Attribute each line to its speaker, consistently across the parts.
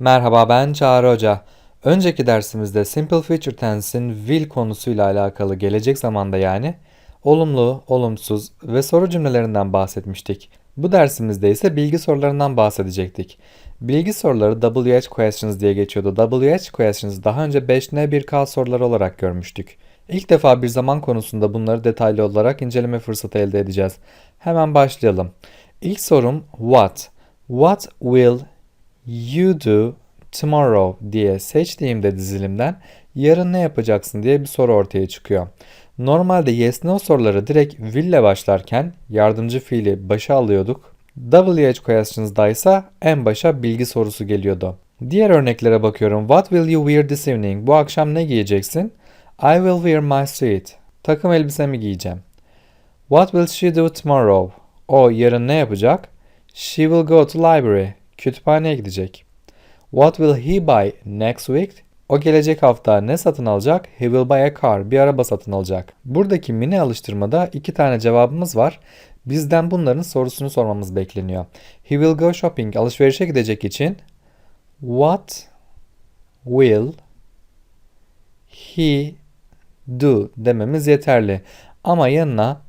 Speaker 1: Merhaba ben Çağrı Hoca. Önceki dersimizde Simple Future Tense'in will konusuyla alakalı gelecek zamanda yani olumlu, olumsuz ve soru cümlelerinden bahsetmiştik. Bu dersimizde ise bilgi sorularından bahsedecektik. Bilgi soruları WH questions diye geçiyordu. WH questions daha önce 5N 1K soruları olarak görmüştük. İlk defa bir zaman konusunda bunları detaylı olarak inceleme fırsatı elde edeceğiz. Hemen başlayalım. İlk sorum what? What will You do tomorrow diye seçtiğimde dizilimden yarın ne yapacaksın diye bir soru ortaya çıkıyor. Normalde yes no soruları direkt will ile başlarken yardımcı fiili başa alıyorduk. WH questions'da ise en başa bilgi sorusu geliyordu. Diğer örneklere bakıyorum. What will you wear this evening? Bu akşam ne giyeceksin? I will wear my suit. Takım elbisemi giyeceğim. What will she do tomorrow? O yarın ne yapacak? She will go to library. Kütüphaneye gidecek. What will he buy next week? O gelecek hafta ne satın alacak? He will buy a car. Bir araba satın alacak. Buradaki mini alıştırmada iki tane cevabımız var. Bizden bunların sorusunu sormamız bekleniyor. He will go shopping. Alışverişe gidecek için What will he do dememiz yeterli. Ama yanına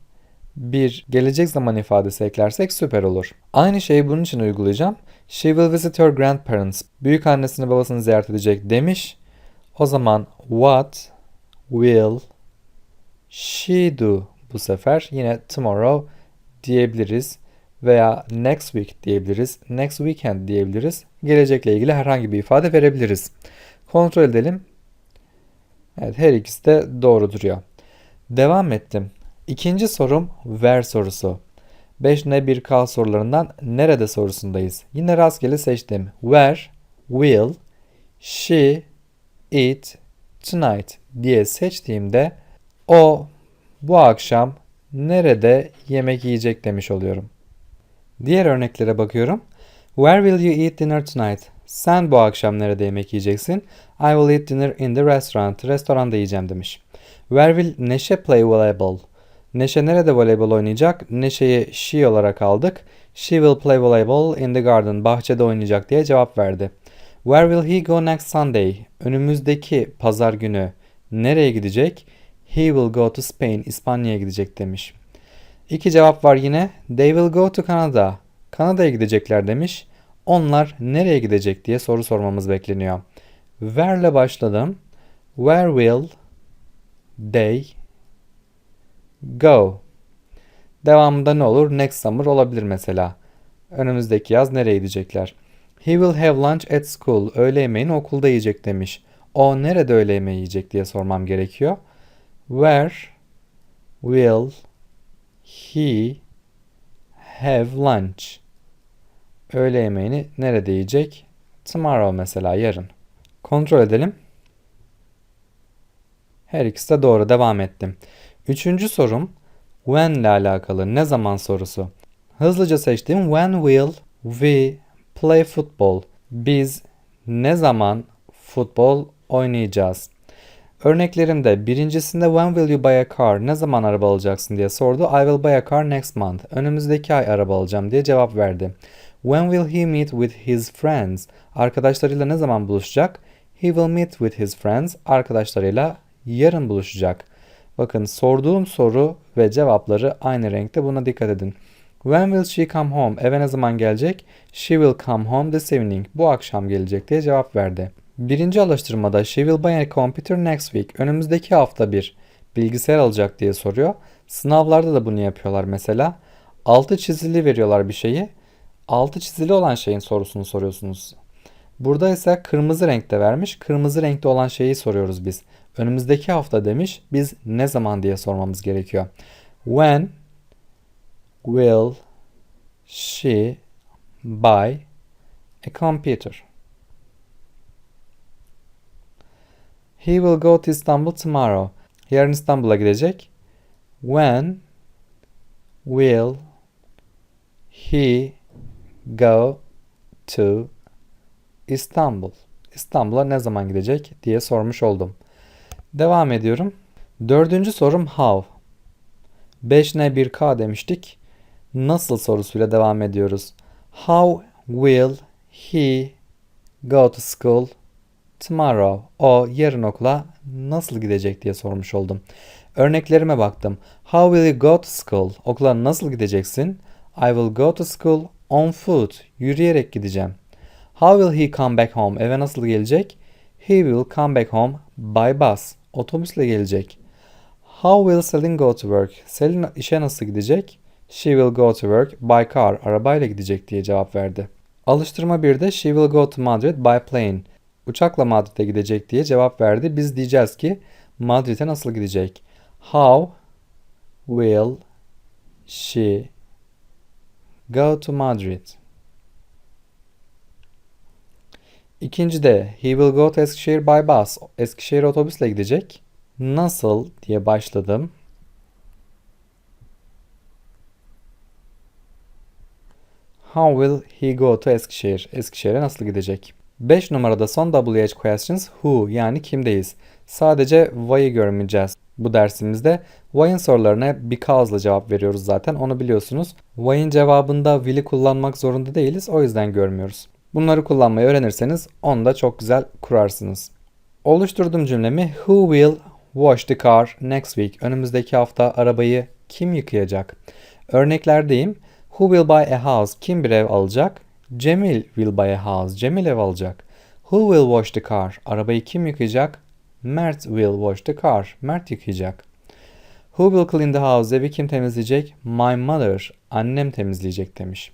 Speaker 1: bir gelecek zaman ifadesi eklersek süper olur. Aynı şeyi bunun için uygulayacağım. She will visit her grandparents. Büyük annesini babasını ziyaret edecek demiş. O zaman what will she do bu sefer yine tomorrow diyebiliriz veya next week diyebiliriz. Next weekend diyebiliriz. Gelecekle ilgili herhangi bir ifade verebiliriz. Kontrol edelim. Evet her ikisi de doğru duruyor. Devam ettim. İkinci sorum where sorusu. 5N 1K sorularından nerede sorusundayız. Yine rastgele seçtim. Where will she eat tonight diye seçtiğimde o bu akşam nerede yemek yiyecek demiş oluyorum. Diğer örneklere bakıyorum. Where will you eat dinner tonight? Sen bu akşam nerede yemek yiyeceksin? I will eat dinner in the restaurant. Restoranda yiyeceğim demiş. Where will Neşe play volleyball? Neşe nerede voleybol oynayacak? Neşe'yi she olarak aldık. She will play volleyball in the garden. Bahçede oynayacak diye cevap verdi. Where will he go next Sunday? Önümüzdeki pazar günü nereye gidecek? He will go to Spain. İspanya'ya gidecek demiş. İki cevap var yine. They will go to Canada. Kanada'ya gidecekler demiş. Onlar nereye gidecek diye soru sormamız bekleniyor. Where'le başladım. Where will they go? Devamında ne olur? Next summer olabilir mesela. Önümüzdeki yaz nereye gidecekler? He will have lunch at school. Öğle yemeğini okulda yiyecek demiş. O nerede öğle yemeği yiyecek diye sormam gerekiyor. Where will he have lunch? Öğle yemeğini nerede yiyecek? Tomorrow mesela yarın. Kontrol edelim. Her ikisi de doğru. Devam ettim. Üçüncü sorum when ile alakalı ne zaman sorusu. Hızlıca seçtiğim when will we play football? Biz ne zaman futbol oynayacağız? Örneklerimde birincisinde when will you buy a car? Ne zaman araba alacaksın diye sordu. I will buy a car next month. Önümüzdeki ay araba alacağım diye cevap verdi. When will he meet with his friends? Arkadaşlarıyla ne zaman buluşacak? He will meet with his friends. Arkadaşlarıyla yarın buluşacak. Bakın sorduğum soru ve cevapları aynı renkte buna dikkat edin. When will she come home? Eve ne zaman gelecek? She will come home this evening. Bu akşam gelecek diye cevap verdi. Birinci alıştırmada she will buy a computer next week. Önümüzdeki hafta bir bilgisayar alacak diye soruyor. Sınavlarda da bunu yapıyorlar mesela. Altı çizili veriyorlar bir şeyi. Altı çizili olan şeyin sorusunu soruyorsunuz. Burada ise kırmızı renkte vermiş. Kırmızı renkte olan şeyi soruyoruz biz. Önümüzdeki hafta demiş. Biz ne zaman diye sormamız gerekiyor. When will she buy a computer? He will go to Istanbul tomorrow. Yarın İstanbul'a gidecek. When will he go to İstanbul? İstanbul'a ne zaman gidecek diye sormuş oldum. Devam ediyorum. Dördüncü sorum how. 5N 1K demiştik. Nasıl sorusuyla devam ediyoruz. How will he go to school tomorrow? O yarın okula nasıl gidecek diye sormuş oldum. Örneklerime baktım. How will you go to school? Okula nasıl gideceksin? I will go to school on foot. Yürüyerek gideceğim. How will he come back home? Eve nasıl gelecek? He will come back home by bus. Otobüsle gelecek. How will Selin go to work? Selin işe nasıl gidecek? She will go to work by car. Arabayla gidecek diye cevap verdi. Alıştırma 1'de she will go to Madrid by plane. Uçakla Madrid'e gidecek diye cevap verdi. Biz diyeceğiz ki Madrid'e nasıl gidecek? How will she go to Madrid? İkincide he will go to Eskişehir by bus. Eskişehir otobüsle gidecek. Nasıl diye başladım. How will he go to Eskişehir? Eskişehir'e nasıl gidecek? 5 numarada son WH questions who yani kimdeyiz. Sadece why'ı görmeyeceğiz. Bu dersimizde why'ın sorularına because'la cevap veriyoruz zaten onu biliyorsunuz. Why'ın cevabında will'i kullanmak zorunda değiliz o yüzden görmüyoruz. Bunları kullanmayı öğrenirseniz onu da çok güzel kurarsınız. Oluşturduğum cümlemi Who will wash the car next week? Önümüzdeki hafta arabayı kim yıkayacak? Örneklerdeyim. Who will buy a house? Kim bir ev alacak? Cemil will buy a house. Cemil ev alacak. Who will wash the car? Arabayı kim yıkayacak? Mert will wash the car. Mert yıkayacak. Who will clean the house? Evi kim temizleyecek? My mother. Annem temizleyecek demiş.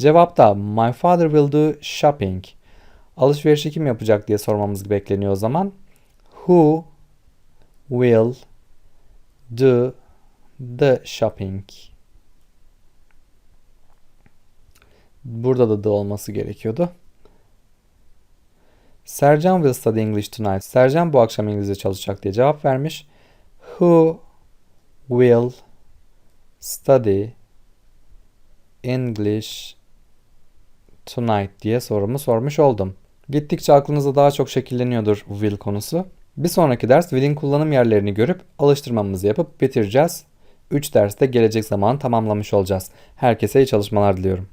Speaker 1: Cevapta my father will do shopping. Alışverişi kim yapacak diye sormamız bekleniyor o zaman. Who will do the shopping? Burada da the olması gerekiyordu. Sercan will study English tonight. Sercan bu akşam İngilizce çalışacak diye cevap vermiş. Who will study English tonight diye sorumu sormuş oldum. Gittikçe aklınızda daha çok şekilleniyordur will konusu. Bir sonraki ders will'in kullanım yerlerini görüp alıştırmamızı yapıp bitireceğiz. 3 derste gelecek zaman tamamlamış olacağız. Herkese iyi çalışmalar diliyorum.